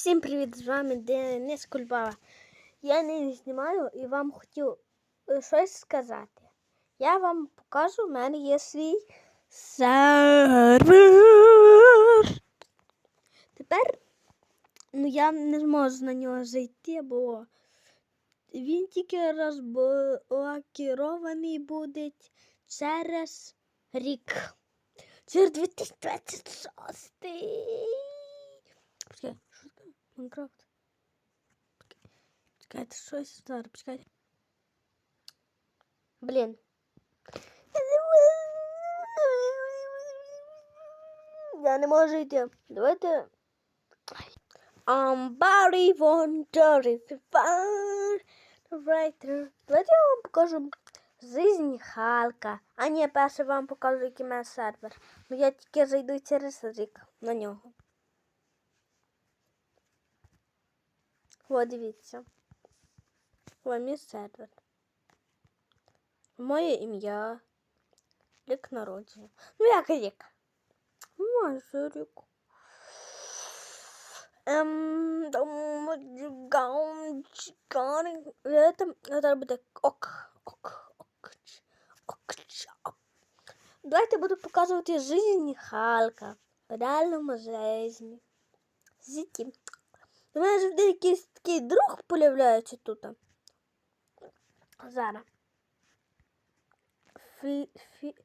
Всім привіт! З вами Денис Кульбава. Я не знімаю і вам хотів е, щось сказати. Я вам покажу, в мене є свій сервер. Тепер ну, я не зможу на нього зайти, бо він тільки розблокірований буде через рік. Через 2026. Почекай, що таке? Майнкрафт. Почекайте, щось зараз, почекайте. Блін. Я не можу йти. Давайте. I'm Barry Von Dory. Давайте я вам покажу Жизнь Халка. А ні, перше вам покажу, який мене сервер. Ну я тільки зайду через рік на нього. О, дивіться. О, мій сервер. Моє ім'я. Рік народження. Ну, як рік? Майже рік. Ем, там, гаум, чикари. Это, это буде ок, ок, ок, ч, ок, ч, ок. Давайте буду показувати жизнь Халка. В реальному житті. Житті. У мене завжди якийсь такий друг появляється тут. Зараз. Фі, фі,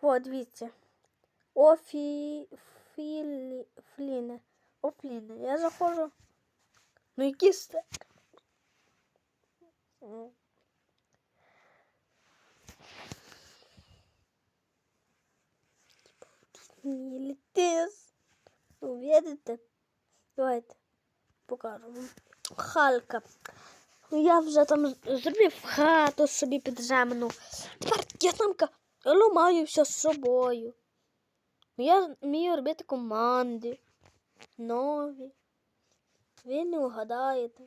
о, дивіться. Офі, філі, фліне. Офліне. Я заходжу. Ну, якийсь так. Мілітис. Ну, видите? Давайте Покажу вам. Халька. Ну, я вже там зробив хату собі підземну. Тепер я там ламаю все з собою. Я вмію робити команди. Нові. Ви не угадаєте.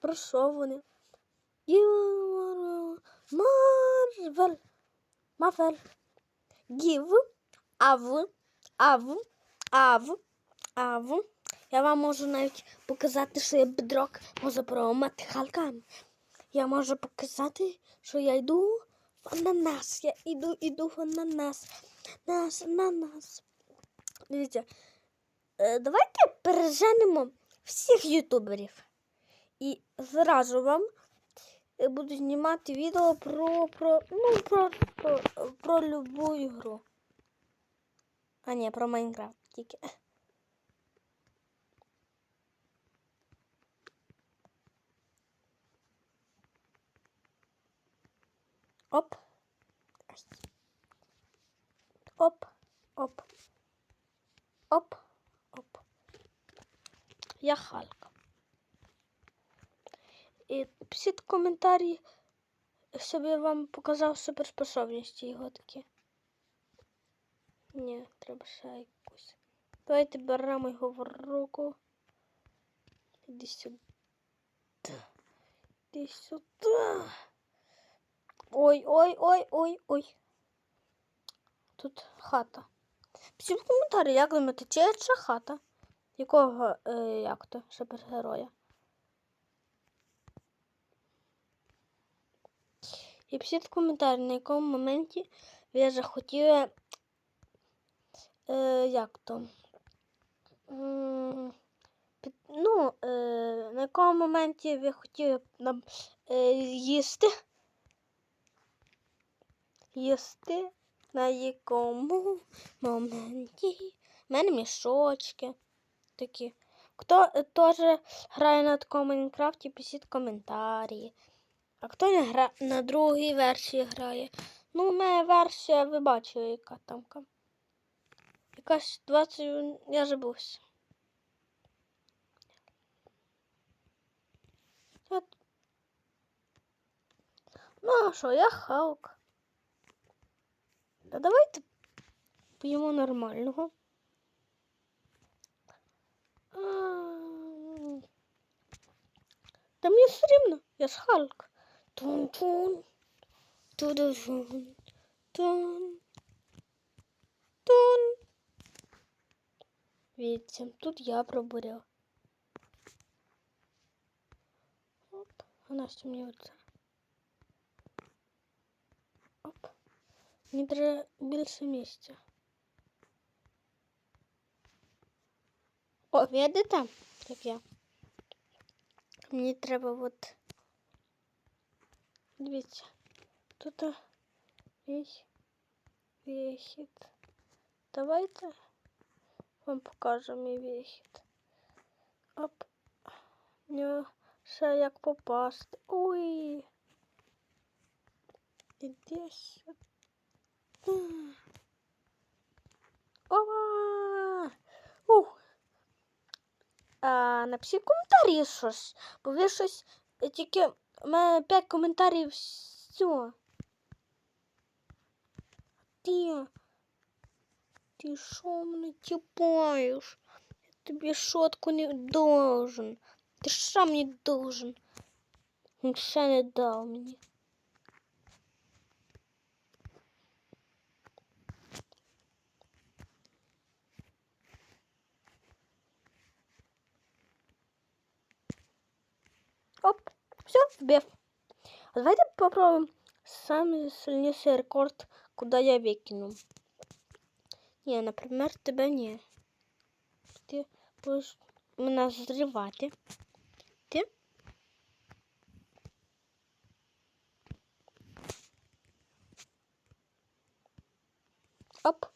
Про що вони? Марвел. Марвел. Гів. Ав. Ав. Ав. Ав. Я вам можу навіть показати, що я бедрок можу промати халками. Я можу показати, що я йду в ананас. Я йду, йду в ананас. Нас, ананас. Дивіться, е, давайте переженемо всіх ютуберів. І зразу вам буду знімати відео про про, ну, про, про, про любу ігру. А ні, про Майнкрафт тільки. Оп. Оп, оп. Оп, оп. Я Халька. І пишіть коментарі, щоб я вам показав суперспособності його такі. Ні, треба ще якусь. Давайте беремо його в руку. Іди сюди. Іди сюди. Ой, ой, ой, ой, ой. Тут хата. Пишіть в коментарі, як думаєте, чи це хата? Якого, е, як то, супергероя? І пишіть в коментарі, на якому моменті ви захотіли, е, як то, ну, е, на якому моменті ви хотіли нам е, їсти? Їсти на якому моменті. У мене мішочки такі. Хто теж грає на такому Майнкрафті, пишіть коментарі. А хто не грає на другій версії грає? Ну, у мене версія, ви бачили, яка там. Якась 20. Я забувся. Ну, а що, я Халк. А давайте п'ємо нормального. А... Та мені все рівно, я з Халк. Тун-тун. Тун-тун. Тун. Тун. Видите, тут я пробурил. Оп, она что мне вот Мені треба більше місця. О, видите, як я? Мені треба от. Дивіться. Тут весь вихід. Давайте вам покажу мій вихід. Оп. Нього ще як попасти. Ой. Іди сюди. Ова! Ух. А, напишіть коментарі щось, бо ви щось е, тільки у мене 5 коментарів все. Ти, ти що мене тіпаєш? Я тобі шотку не должен. Ти що мені должен? Він ще не дав мені. Вбив. А давайте попробуем самый сильнейший рекорд, куда я выкину. Не, например, тебя не. Ты будешь меня взрывать. Ты? Оп.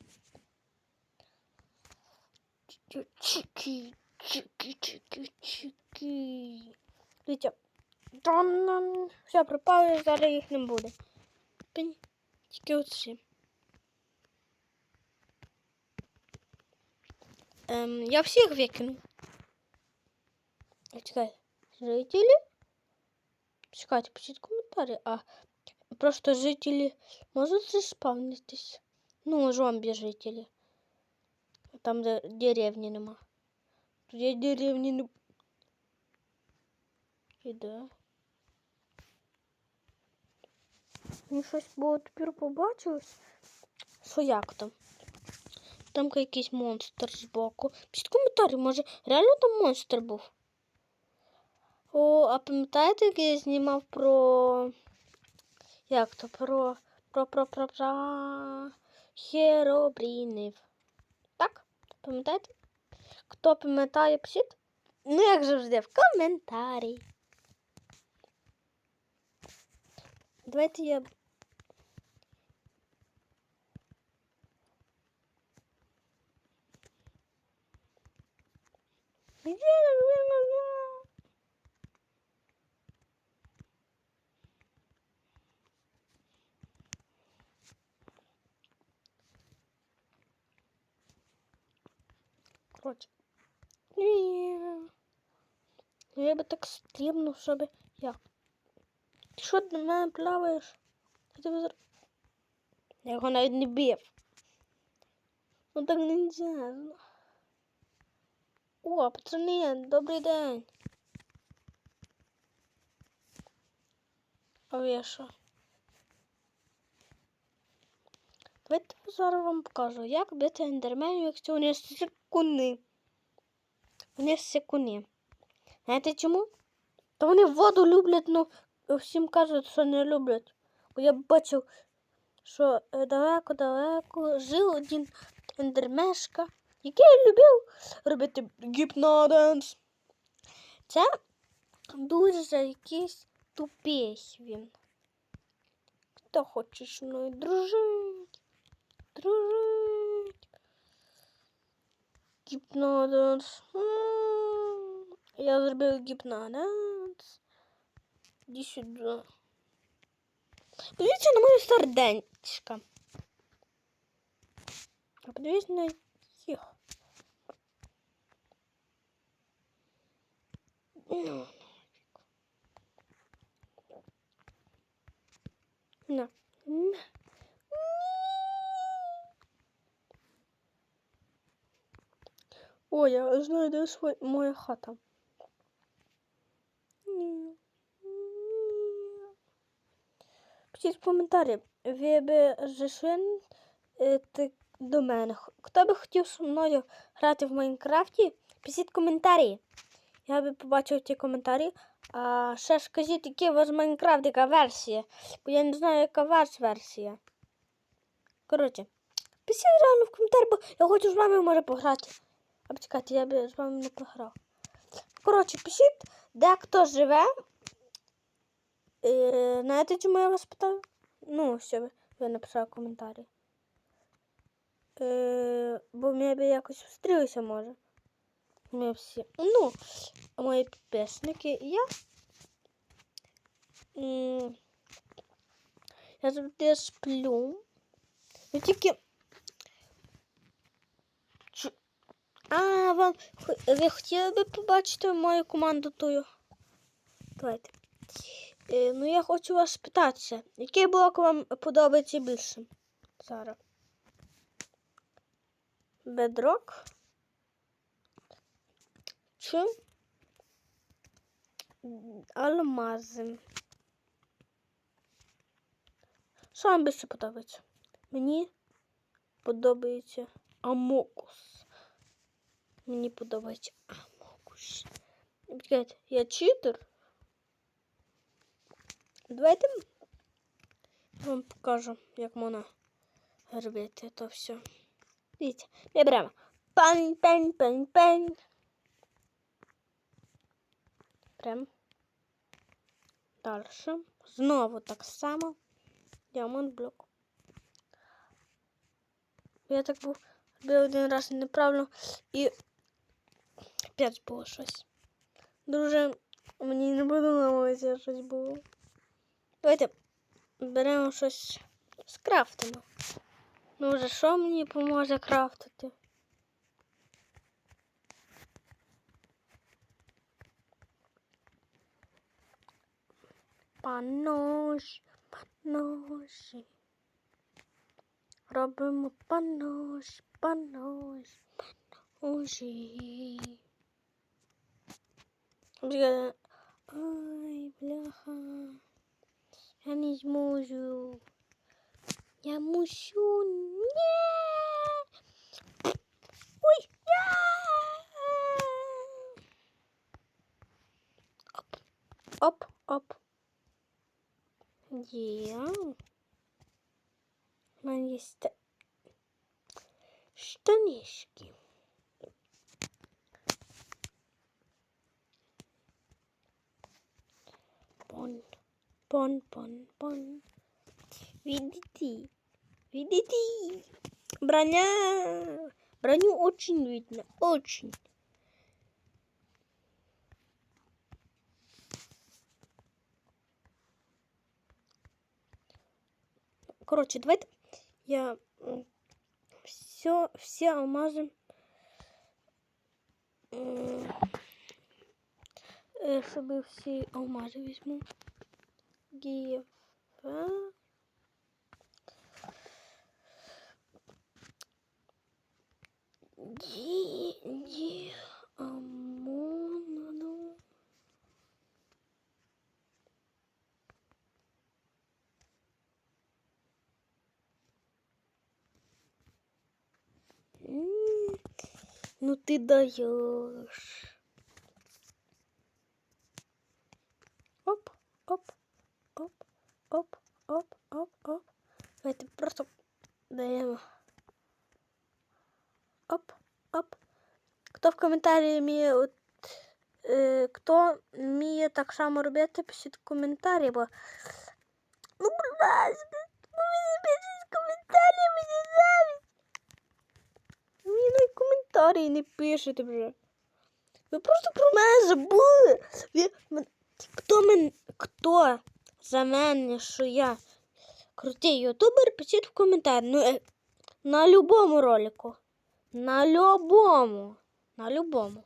Чики, чики, чики, чики. Дивіться. Тон. Все, пропали, зараз їх не буде. Пінь. Тільки оці. Ем, я всіх викину. А, Чекай, жителі? Чекайте, пишіть коментарі. А просто жителі можуть заспавнитись? Ну, зомбі жителі. Там, де деревні нема. Тут я деревні не Іде. Мені щось було тепер побачилось. Що як там? Там якийсь монстр збоку. Пишіть коментарі, може реально там монстр був? О, а пам'ятаєте, як я знімав про. Як то? Про. Про про про про херобрінів. Так? Пам'ятаєте? Хто пам'ятає, пишіть? Ну, як завжди, в коментарі. Давайте я. Короче. Ні. Я би так стрімно, щоб я. Ти що до мене плаваєш? Я його навіть не бив. Ну так нельзя. О, пацани, добрий день. А ви що? Давайте зараз вам покажу, як бити ендерменів, якщо вони секуни. Вони секуни. Знаєте чому? Та вони воду люблять, ну всім кажуть, що не люблять. Бо я бачив, що е, далеко-далеко жив один ендермешка, який любив робити гіпноденс. Це дуже якийсь тупісь він. Хто хоче зі мною дружить? Дружить. Гіпноденс. М, Я зробив гіпноденс. Іди сюди. Подивіться на моє сердечко. А подивіться на Ну, На. На. Ой, я знаю, де свой, моя хата. Пишіть в коментарі, ви би зайшли е, до мене. Хто би хотів зі мною грати в Майнкрафті? Пишіть коментарі. Я би побачив ті коментарі. А ще скажіть, який у вас Майнкрафт, яка версія. Бо я не знаю, яка ваша версія. Коротше, пишіть реально в коментарі, бо я хочу з вами може пограти. А почекайте, я би з вами не пограв. Коротше, пишіть, де хто живе. Е, знаєте, чому я вас питаю? Ну, все, ви, написали коментарі. Е, бо ми би якось встрілися, може. Ми всі. Ну, мої підписники я. Я завжди сплю. Ну тільки. А, вам ви хотіли би побачити мою команду тую? Давайте. Е, ну, я хочу вас спитатися, який блок вам подобається більше? Зараз. Бедрок? Чи алмази? Що вам більше подобається? Мені подобається Амокус. Мені подобається Амокус. Почекайте, я читер. Давайте вам покажу, як можна робити то все. Дивіться, ми беремо пень, пень, пень, пень. Прям. Далі. Знову так само. Діамант блок. Я так був робив один раз неправильно і опять було щось. Дуже мені не подобалося щось було. Давайте беремо щось скрафтимо. Ну вже що мені поможе крафтити? Панож, паножі. Робимо панож, панож, паножі. Бля, Ай, бляха. Я не зможу. Я мушу. Ні. Ой, я. Оп, оп, оп. Є. У мене є штанишки. Пон, пон, пон, пон. Видите? Видите? Броня. Броню очень видно. Очень. Короче, давайте я все, все алмазы, э, чтобы все алмазы возьму. Гева. Ди, ты даешь. Оп, оп, оп, оп, оп, оп, оп. Давайте просто даємо. Оп, оп. Хто в коментарі вміє, от, е, хто вміє так само робити, пишіть в коментарі, бо. Ну, будь ласка, Коментарі не пишете вже. Ви просто про мене забули. Ви, хто, мен, хто за мене, що я крутий ютубер, пишіть в коментарі. Ну, е, на любому ролику. На любому. На любому.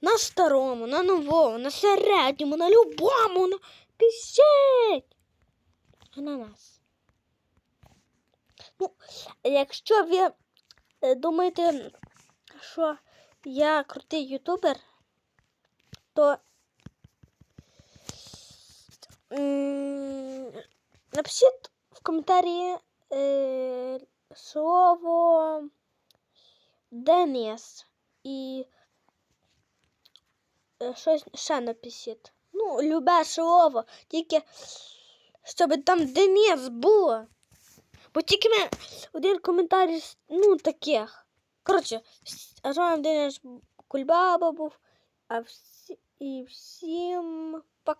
На старому, на новому, на середньому, на любому. На... Пишіть. Ананас. Ну, якщо ви е, думаєте, що я крутий ютубер, то напишіть в коментарі е, слово Денис і е, щось ще напишіть. Ну, любе слово, тільки щоб там Денис було. Бо тільки ми один коментар, ну, таких. Коротше, а що нам Денис Кульбаба був, а всі, і всім